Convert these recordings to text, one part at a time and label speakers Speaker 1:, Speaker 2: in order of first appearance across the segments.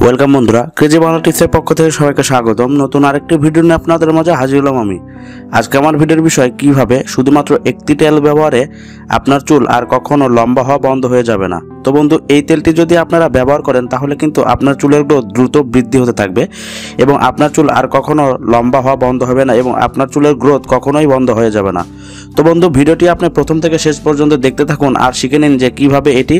Speaker 1: Welcome বন্ধুরা KG Bangla টিপসের পক্ষ থেকে সবাইকে স্বাগতম। নতুন আরেকটি ভিডিও নিয়ে আপনাদের মাঝে হাজির হলাম আমি। আজকে আমার ভিডিওর বিষয়, কীভাবে শুধুমাত্র একটি তেল ব্যবহারে আপনার চুল আর কখনো লম্বা হওয়া বন্ধ হয়ে যাবে না। তো বন্ধু, এই তেলটি যদি আপনারা ব্যবহার করেন, তাহলে কিন্তু আপনার চুলের গ্রোথ দ্রুত বৃদ্ধি হতে থাকবে এবং আপনার চুল আর কখনো লম্বা হওয়া বন্ধ হবে না এবং আপনার চুলের গ্রোথ কখনোই বন্ধ হয়ে যাবে না। তো বন্ধু, ভিডিওটি আপনি প্রথম থেকে শেষ পর্যন্ত দেখতে থাকুন আর শিখে নিন যে কীভাবে এটি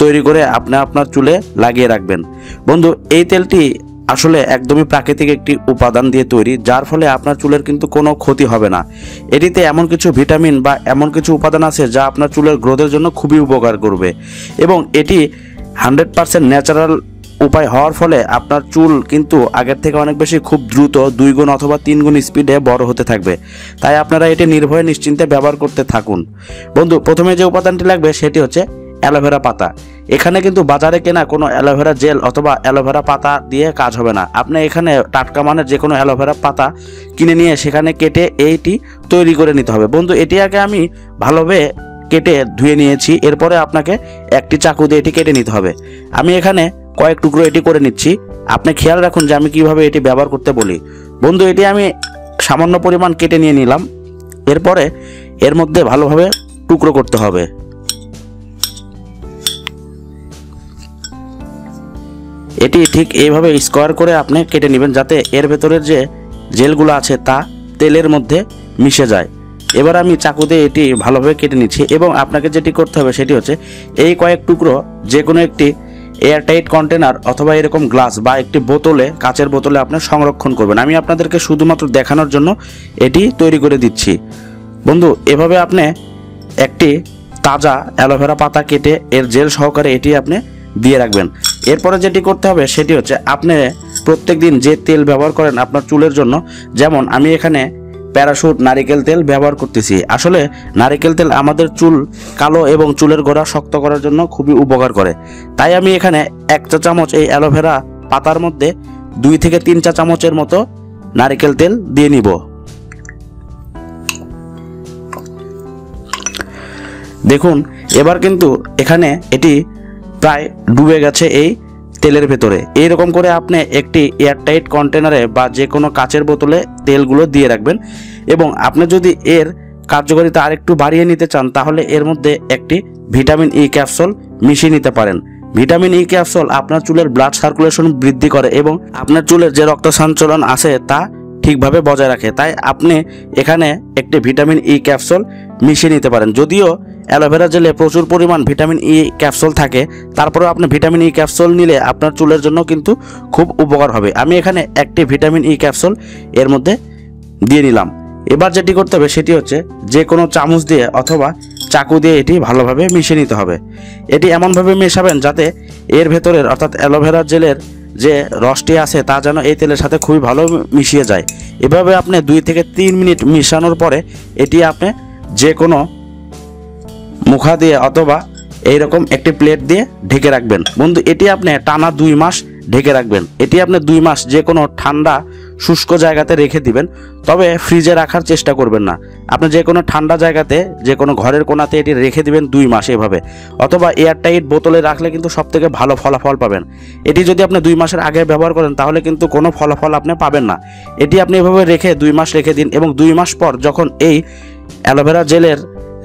Speaker 1: তৈরি করে আপনি, আপনার চুলে লাগিয়ে রাখবেন। বন্ধু, এই তেলটি আসলে একদমই প্রাকৃতিক একটি উপাদান দিয়ে তৈরি, যার ফলে আপনার চুলের কিন্তু কোনো ক্ষতি হবে না। এটিতে এমন কিছু ভিটামিন বা এমন কিছু উপাদান আছে যা আপনার চুলের গ্রোথের জন্য খুবই উপকার করবে। এবং এটি হান্ড্রেড পারসেন্ট ন্যাচারাল উপায় হওয়ার ফলে আপনার চুল কিন্তু আগের থেকে অনেক বেশি খুব দ্রুত দুই গুণ অথবা তিন গুণ স্পিডে বড় হতে থাকবে। তাই আপনারা এটি নির্ভয়ে নিশ্চিন্তে ব্যবহার করতে থাকুন। বন্ধু, প্রথমে যে উপাদানটি লাগবে সেটি হচ্ছে অ্যালোভেরা পাতা। এখানে কিন্তু বাজারে কেনা কোনো অ্যালোভেরা জেল অথবা অ্যালোভেরা পাতা দিয়ে কাজ হবে না। আপনি এখানে টাটকা মানের যে কোনো অ্যালোভেরা পাতা কিনে নিয়ে সেখানে কেটে এইটি তৈরি করে নিতে হবে। বন্ধু, এটি আগে আমি ভালোভাবে কেটে ধুয়ে নিয়েছি। এরপরে আপনাকে একটি চাকু দিয়ে এটি কেটে নিতে হবে। আমি এখানে কয়েক টুকরো এটি করে নিচ্ছি। আপনি খেয়াল রাখুন যে আমি কীভাবে এটি ব্যবহার করতে বলি। বন্ধু, এটি আমি সামান্য পরিমাণ কেটে নিয়ে নিলাম। এরপরে এর মধ্যে ভালোভাবে টুকরো করতে হবে। এটি ঠিক এইভাবে স্কোয়ার করে আপনি কেটে নেবেন যাতে এর ভেতরের যে জেলগুলো আছে তা তেলের মধ্যে মিশে যায়। এবার আমি চাকু দিয়ে এটি ভালোভাবে কেটে নিচ্ছি এবং আপনাকে যেটি করতে হবে সেটি হচ্ছে এই কয়েক টুকরো যে কোনো একটি এয়ারটাইট কন্টেনার অথবা এরকম গ্লাস বা একটি বোতলে, কাচের বোতলে আপনি সংরক্ষণ করবেন। আমি আপনাদেরকে শুধুমাত্র দেখানোর জন্য এটি তৈরি করে দিচ্ছি। বন্ধু, এভাবে আপনি একটি তাজা অ্যালোভেরা পাতা কেটে এর জেল সহকারে এটি আপনি দিয়ে রাখবেন। এরপরে যেটি করতে হবে সেটি হচ্ছে আপনি প্রত্যেক দিন যে তেল ব্যবহার করেন আপনার চুলের জন্য, যেমন আমি এখানে প্যারাশুট নারিকেল তেল ব্যবহার করতেছি। আসলে নারিকেল তেল আমাদের চুল কালো এবং চুলের গোড়া শক্ত করার জন্য খুবই উপকার করে। তাই আমি এখানে এক চা চামচ এই অ্যালোভেরা পাতার মধ্যে দুই থেকে তিন চা চামচের মতো নারিকেল তেল দিয়ে নিব। দেখুন, এবার কিন্তু এখানে এটি প্রায় ডুবে গেছে এই তেলের ভেতরে। এইরকম করে আপনি একটি এয়ারটাইট কন্টেনারে বা যে কোনো কাচের বোতলে তেলগুলো দিয়ে রাখবেন এবং আপনি যদি এর কার্যকারিতা আরেকটু বাড়িয়ে নিতে চান, তাহলে এর মধ্যে একটি ভিটামিন ই ক্যাপসুল মিশিয়ে নিতে পারেন। ভিটামিন ই ক্যাপসুল আপনার চুলের ব্লাড সার্কুলেশন বৃদ্ধি করে এবং আপনার চুলের যে রক্ত সঞ্চালন আছে তা ঠিকভাবে বজায় রাখে। তাই আপনি এখানে একটি ভিটামিন ই ক্যাপসুল মিশিয়ে নিতে পারেন। যদিও অ্যালোভেরা জেলে প্রচুর পরিমাণ ভিটামিন ই ক্যাপসুল থাকে, তারপরেও আপনি ভিটামিন ই ক্যাপসুল নিলে আপনার চুলের জন্য কিন্তু খুব উপকার হবে। আমি এখানে একটি ভিটামিন ই ক্যাপসুল এর মধ্যে দিয়ে নিলাম। এবার যেটি করতে হবে সেটি হচ্ছে যে কোনো চামচ দিয়ে অথবা চাকু দিয়ে এটি ভালোভাবে মিশিয়ে নিতে হবে। এটি এমনভাবে মেশাবেন যাতে এর ভেতরের অর্থাৎ অ্যালোভেরা জেলের যে রসটি আছে তা যেন এই তেলের সাথে খুবই ভালো মিশিয়ে যায়। এভাবে আপনি দুই থেকে তিন মিনিট মিশানোর পরে এটি আপনি যে কোনো মুখা দিয়ে অথবা এইরকম একটি প্লেট দিয়ে ঢেকে রাখবেন। বন্ধু, এটি আপনি টানা দুই মাস ঢেকে রাখবেন। এটি আপনি দুই মাস যে কোনো ঠান্ডা শুষ্ক জায়গাতে রেখে দিবেন, তবে ফ্রিজে রাখার চেষ্টা করবেন না। আপনি যে কোনো ঠান্ডা জায়গাতে, যে কোনো ঘরের কোনাতে এটি রেখে দিবেন দুই মাস এভাবে। অথবা এয়ারটাইট বোতলে রাখলে কিন্তু সব থেকে ভালো ফলাফল পাবেন। এটি যদি আপনি দুই মাসের আগে ব্যবহার করেন, তাহলে কিন্তু কোনো ফলাফল আপনি পাবেন না। এটি আপনি এভাবে রেখে দুই মাস রেখে দিন এবং দুই মাস পর যখন এই অ্যালোভেরা জেলের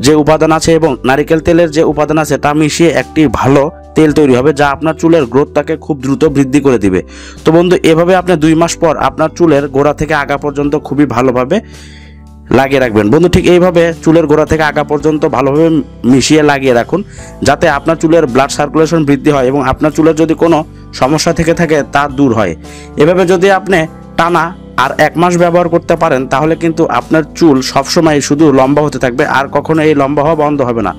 Speaker 1: যে উপাদান আছে এবং নারিকেল তেলের যে উপাদান আছে, তা মিশিয়ে একটি ভালো তেল তৈরি হবে যা আপনার চুলের গ্রোথটাকে খুব দ্রুত বৃদ্ধি করে দিবে। তো বন্ধু, এভাবে আপনি দুই মাস পর আপনার চুলের গোড়া থেকে আগা পর্যন্ত খুবই ভালোভাবে লাগিয়ে রাখবেন। বন্ধু, ঠিক এইভাবে চুলের গোড়া থেকে আগা পর্যন্ত ভালোভাবে মিশিয়ে লাগিয়ে রাখুন, যাতে আপনার চুলের ব্লাড সার্কুলেশন বৃদ্ধি হয় এবং আপনার চুলের যদি কোনো সমস্যা থেকে থাকে, তা দূর হয়। এভাবে যদি আপনি টানা আর এক মাস ব্যবহার করতে পারেন, তাহলে কিন্তু আপনার চুল সবসময় শুধু লম্বা হতে থাকবে, আর কখনো এই লম্বা হওয়া বন্ধ হবে না।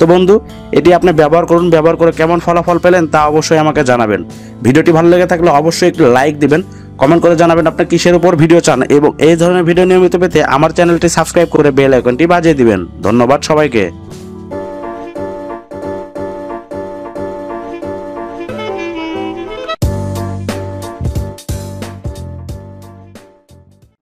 Speaker 1: তো বন্ধু, এটি আপনি ব্যবহার করুন, ব্যবহার করে কেমন ফলাফল পেলেন তা অবশ্যই আমাকে জানাবেন। ভিডিওটি ভালো লেগে থাকলে অবশ্যই একটু লাইক দিবেন কমেন্ট করে জানাবেন আপনি কিসের উপর ভিডিও চান এবং এই ধরনের ভিডিও নিয়মিত পেতে আমার চ্যানেলটি সাবস্ক্রাইব করে বেল আইকনটি বাজিয়ে দিবেন। ধন্যবাদ সবাইকে।